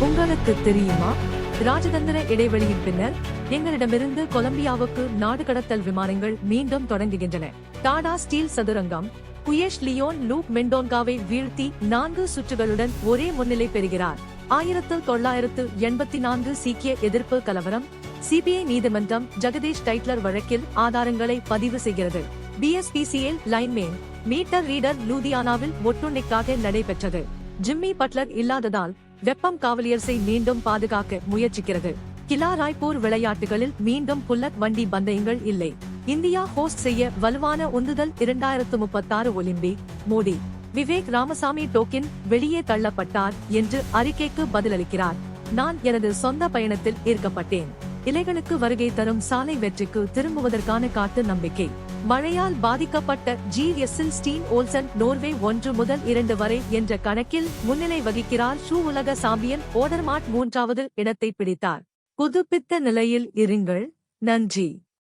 உங்களுக்கு தெரியுமா? ராஜதந்திர இடைவெளியின் பின்னர் எங்களிடமிருந்து கொலம்பியாவுக்கு நாடு கடத்தல் விமானங்கள் மீண்டும் தொடங்குகின்றன. டாடா ஸ்டீல் சதுரங்கம் குயேஷ் லியோன் லூப் மெண்டோன்காவை வீழ்த்தி நான்கு சுற்றுகளுடன் ஒரே முன்னிலை பெறுகிறார். ஆயிரத்து தொள்ளாயிரத்து எண்பத்தி நான்கு சீக்கிய எதிர்ப்பு கலவரம் சிபிஐ நீதிமன்றம் ஜெகதீஷ் டைட்லர் வழக்கில் ஆதாரங்களை பதிவு செய்கிறது. பிஎஸ்பிசிஎல் லைன்மேன் மீட்டர் ரீடர் லூதியானாவில் ஒட்டுண்ணிக்காக நடைபெற்றது. ஜிம்மி பட்லர் இல்லாததால் வெப்பம் காவலியர்ஸை மீண்டும் பாதுகாக்க முயற்சிக்கிறது. கிலா ராய்ப்பூர் விளையாட்டுகளில் மீண்டும் புல்லட் வண்டி பந்தயங்கள் இல்லை. இந்தியா ஹோஸ்ட் செய்ய வலுவான உந்துதல் இரண்டாயிரத்து முப்பத்தாறு ஒலிம்பிக். மோடி விவேக் ராமசாமி டோக்கின் வெளியே தள்ளப்பட்டார் என்று அறிக்கைக்கு பதிலளிக்கிறார். நான் எனது சொந்த பயணத்தில் ஈர்க்கப்பட்டேன். இலைகளுக்கு வருகை தரும் சாலை வெற்றிக்கு திரும்புவதற்கான காட்டு நம்பிக்கை. மழையால் பாதிக்கப்பட்ட ஜி எஸ்ஸில் ஸ்டீன் ஓல்சன் நோர்வே ஒன்று முதல் இரண்டு வரை என்ற கணக்கில் முன்னிலை வகிக்கிறார் ஷூ உலக சாம்பியன் ஓடர்மாட் மூன்றாவது இடத்தை பிடித்தார். புதுப்பித்த நிலையில் இருங்கள். நன்றி.